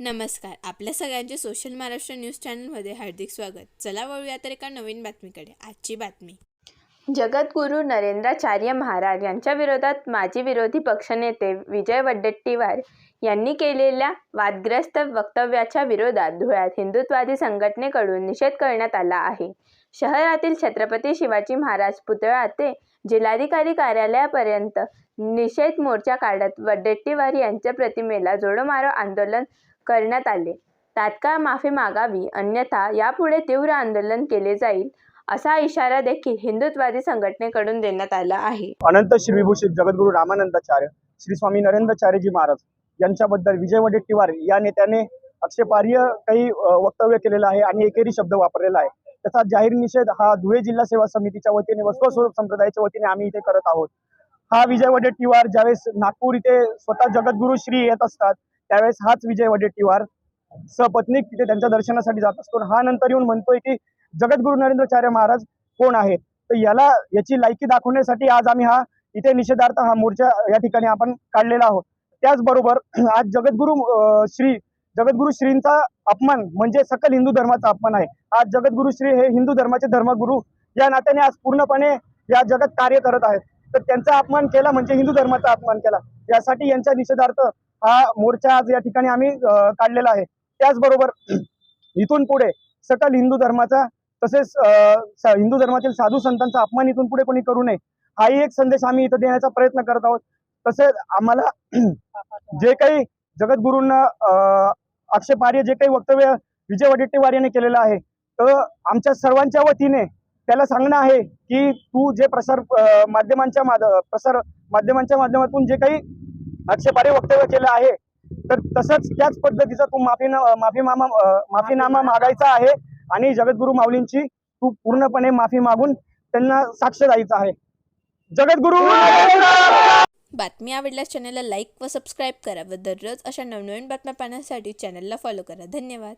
नमस्कार. आपल्या सगळ्यांचे सोशल महाराष्ट्र न्यूज चॅनलमध्ये हार्दिक स्वागत. चला वळूया तर एका नवीन बातमीकडे. आजची बातमी. जगद्गुरू नरेंद्राचार्य महाराज यांच्या विरोधात माजी विरोधी पक्षनेते विजय वड्डेट्टीवार यांनी केलेल्या वादग्रस्त वक्तव्याच्या विरोधात धुळ्यात हिंदुत्वादी संघटनेकडून निषेध करण्यात आला आहे. शहरातील छत्रपती शिवाजी महाराज पुतळा ते जिल्हाधिकारी कार्यालयापर्यंत निषेध मोर्चा काढत वड्डेट्टीवार यांच्या प्रतिमेला जोडोमारो आंदोलन करण्यात आले. तात्काळ माफी मागावी अन्यथा यापुढे तीव्र आंदोलन केले जाईल असा इशारा देखील हिंदुत्वादी संघटनेकडून देण्यात आला आहे. अनंत श्री विभूषित रामानंदाचार्य श्री स्वामी नरेंद्रचार्यजी महाराज यांच्याबद्दल विजय वडेट्टीवार या नेत्याने आक्षेपार्ह काही वक्तव्य केलेलं आहे आणि एकेरी शब्द वापरलेला आहे. त्याचा जाहीर निषेध हा धुळे जिल्हा सेवा समितीच्या वतीने वस्त्र स्वरूप संप्रदायाच्या वतीने आम्ही इथे करत आहोत. हा विजय वडेट्टीवार ज्यावेळेस नागपूर इथे स्वतः जगद्गुरु श्री येत असतात त्यावेळेस हाच विजय वडेट्टीवार सपत्नीक तिथे त्यांच्या दर्शनासाठी जात असतो. हा नंतर येऊन म्हणतोय की जगद्गुरु नरेंद्रचार्य महाराज कोण आहेत? तर याला याची लायकी दाखवण्यासाठी आज आम्ही हा इथे निषेधार्थ हा मोर्चा या ठिकाणी आपण काढलेला आहोत. त्याचबरोबर आज जगद्गुरु श्री जगद्गुरु श्रींचा अपमान म्हणजे सकल हिंदू धर्माचा अपमान आहे. आज जगद्गुरु श्री हे हिंदू धर्माचे धर्मगुरु या नात्याने आज पूर्णपणे या जगत कार्य करत आहेत. तर त्यांचा अपमान केला म्हणजे हिंदू धर्माचा अपमान केला. यासाठी यांच्या निषेधार्थ हा मोर्चा आज या ठिकाणी आम्ही काढलेला आहे. त्याचबरोबर इथून पुढे सकल हिंदू धर्माचा तसेच हिंदू धर्मातील साधू संतांचा अपमान इथून पुढे कोणी करू नये हाही एक संदेश आम्ही इथं देण्याचा प्रयत्न करत आहोत. तसेच आम्हाला जे काही जगद्गुरूंना अं, आक्षेपार्ह जे काही वक्तव्य विजय वडेट्टीवार यांनी केलेलं आहे तर आमच्या सर्वांच्या वतीने त्याला सांगणं आहे की तू जे प्रसार माध्यमांच्या माध प्रसार माध्यमांच्या माध्यमातून जे काही आक्षेपार्ह वक्तव्य केलं आहे तर तसंच त्याच पद्धतीचा तू माफी माफी मामा अं, माफीनामा मागायचा आहे आणि जगद्गुरू माऊलींची तू पूर्णपणे माफी मागून त्यांना साक्ष द्यायचं आहे. जगद्गुरू! बातमी आवडल्यास चॅनलला लाईक व सबस्क्राईब करा व दररोज अशा नवनवीन बातम्या पाहण्यासाठी चॅनलला फॉलो करा. धन्यवाद.